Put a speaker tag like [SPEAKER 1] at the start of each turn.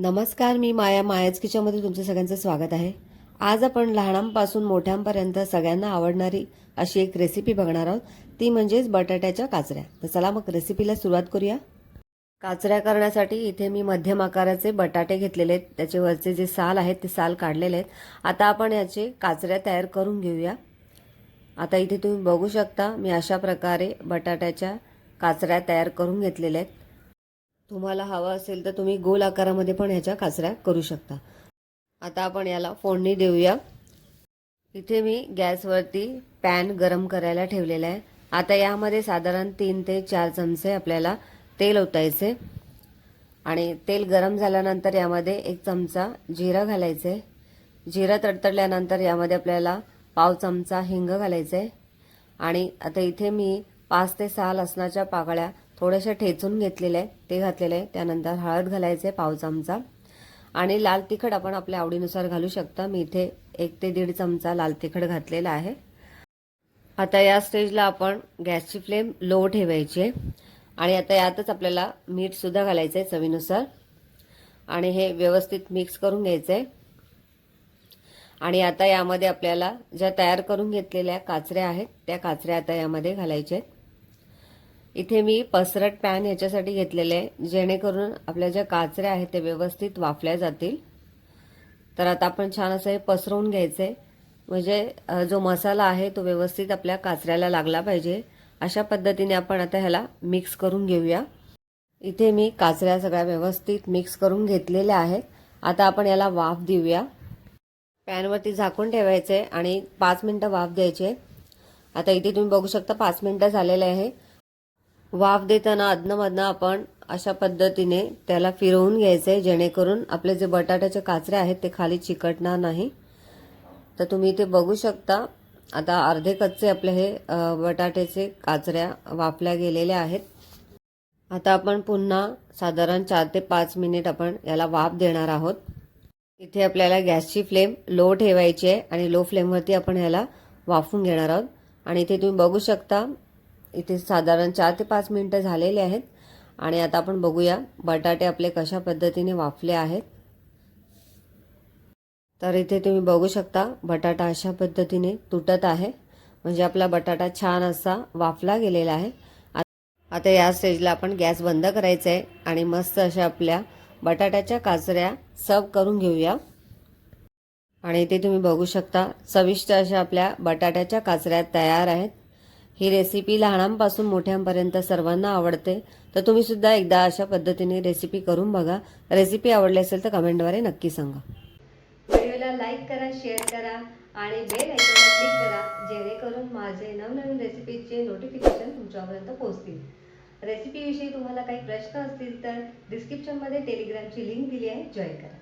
[SPEAKER 1] नमस्कार मी माया मायाच किचनमध्ये तुमचं सगळ्यांचं स्वागत आहे. आज आपण लहानांपासून मोठ्यांपर्यंत सगळ्यांना आवडणारी अशी एक रेसिपी बघणार आहोत. ती म्हणजेच बटाट्याच्या काचऱ्या. तर चला मग रेसिपीला सुरुवात करूया. काचऱ्या करण्यासाठी इथे मी मध्यम आकाराचे बटाटे घेतलेले आहेत. त्याचे वरचे जे साल आहेत ते साल काढलेले आहेत. आता आपण याचे काचऱ्या तयार करून घेऊया. आता इथे तुम्ही बघू शकता मी अशा प्रकारे बटाट्याच्या काचऱ्या तयार करून घेतलेल्या आहेत. तुम्हाला हवं असेल तर तुम्ही गोल आकारामध्ये पण ह्याच्या काचऱ्या करू शकता. आता आपण याला फोडणी देऊया. इथे मी गॅसवरती पॅन गरम करायला ठेवलेला आहे. आता यामध्ये साधारण तीन ते चार चमचे आपल्याला तेल ओतायचे. आणि तेल गरम झाल्यानंतर यामध्ये एक चमचा जिरं घालायचे. जिरं तडतडल्यानंतर यामध्ये आपल्याला पाव चमचा हिंग घालायचे. आणि आता इथे मी पाच ते सहा लसणाच्या पाकळ्या थोड्याशा ठेचून घेतलेल्या आहे ते घातलेलं आहे. त्यानंतर हळद घालायचे पाव चमचा. आणि लाल तिखट आपण आपल्या आवडीनुसार घालू शकता. मी इथे एक ते दीड चमचा लाल तिखट घातलेला आहे. आता या स्टेजला आपण गॅसची फ्लेम लो ठेवायची आहे. आणि आता यातच आपल्याला मीठसुद्धा घालायचं आहे चवीनुसार. आणि हे व्यवस्थित मिक्स करून घ्यायचं आहे आणि आता यामध्ये आपल्याला ज्या तयार करून घेतलेल्या काचऱ्या आहेत त्या काचऱ्या आता यामध्ये घालायच्या आहेत. इथे मी पसरट पॅन याच्यासाठी घेतलेले आहे जेणेकरून आपल्या ज्या काचऱ्या आहेत ते व्यवस्थित वाफल्या जातील. तर आता आपण छान असं हे पसरवून घ्यायचं. आहे म्हणजे जो मसाला आहे तो व्यवस्थित आपल्या काचऱ्याला लागला पाहिजे. अशा पद्धतीने आपण आता ह्याला मिक्स करून घेऊया. इथे मी काचऱ्या सगळ्या व्यवस्थित मिक्स करून घेतलेल्या आहेत. आता आपण याला वाफ देऊया. पॅनवरती झाकून ठेवायचे आणि पाच मिनटं वाफ द्यायचे. आता इथे तुम्ही बघू शकता पाच मिनटं झालेले आहे. वाफ देताना अधनमधनं आपण अशा पद्धतीने त्याला फिरवून घ्यायचे जेणेकरून आपले जे बटाट्याचे काचरे आहेत ते खाली चिकटणार नाही. तर तुम्ही इथे बघू शकता आता अर्धे कच्चे आपले हे बटाट्याचे काचऱ्या वाफल्या गेलेल्या आहेत. आता आपण पुन्हा साधारण चार ते पाच मिनिट आपण याला वाफ देणार आहोत. इथे आपल्याला गॅसची फ्लेम लो ठेवायची आहे आणि लो फ्लेमवरती आपण ह्याला वाफून घेणार आहोत. आणि इथे तुम्ही बघू शकता इथे साधारण चार ते पाच मिनटं झालेले आहेत. आणि आता आपण बघूया बटाटे आपले कशा पद्धतीने वाफले आहेत. तर इथे तुम्ही बघू शकता बटाटा अशा पद्धतीने तुटत आहे. म्हणजे आपला बटाटा छान असा वाफला गेलेला आहे. आता या स्टेजला आपण गॅस बंद करायचा आहे आणि मस्त अशा आपल्या बटाट्याच्या काचऱ्या सर्व करून घेऊया. आणि इथे तुम्ही बघू शकता चविष्ट अशा आपल्या बटाट्याच्या काचऱ्या तयार आहेत. ही रेसिपी लहानांपासून मोठ्यांपर्यंत सर्वांना आवडते तर तुम्ही सुद्धा एकदा अशा पद्धतीने रेसिपी करून बघा. रेसिपी आवडली असेल तर कमेंटद्वारे नक्की सांगा. व्हिडिओला लाईक करा शेअर करा आणि बेल आयकॉनला क्लिक करा जेणेकरून माझे नवनवीन रेसिपीचे नोटिफिकेशन तुमच्यापर्यंत पोहोचतील. रेसिपीविषयी तुम्हाला काही प्रश्न असतील तर डिस्क्रिप्शनमध्ये टेलिग्रामची लिंक दिली आहे. जॉईन करा.